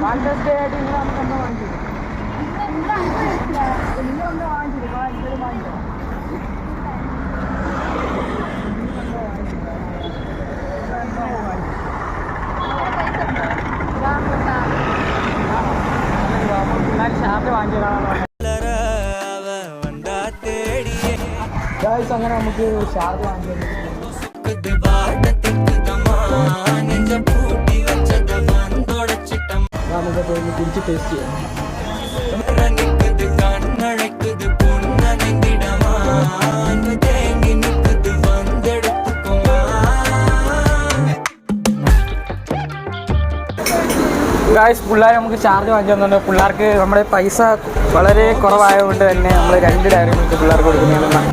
Valentine's day ആയിട്ട് ഇന്ന് നമുക്ക് എന്താ വാങ്ങിച്ചത് ഇന്ന് എന്താ വാങ്ങിച്ചത് വാ, എന്തേലും വാങ്ങിച്ചോ അങ്ങനെ നമുക്ക് ഷാർജ് വാങ്ങിയത് നമുക്ക് പോയി കുടിച്ച് ടേസ്റ്റ് ചെയ്യാം ഗായ്സ് പിള്ളേർ നമുക്ക് ചാർജ് വാങ്ങിച്ചു തന്നുണ്ട് പിള്ളേർക്ക് നമ്മുടെ പൈസ വളരെ കുറവായതുകൊണ്ട് തന്നെ നമ്മൾ രണ്ട് ഡയറി മിൽക്ക് പിള്ളേർക്ക് കൊടുക്കുന്നതാണ്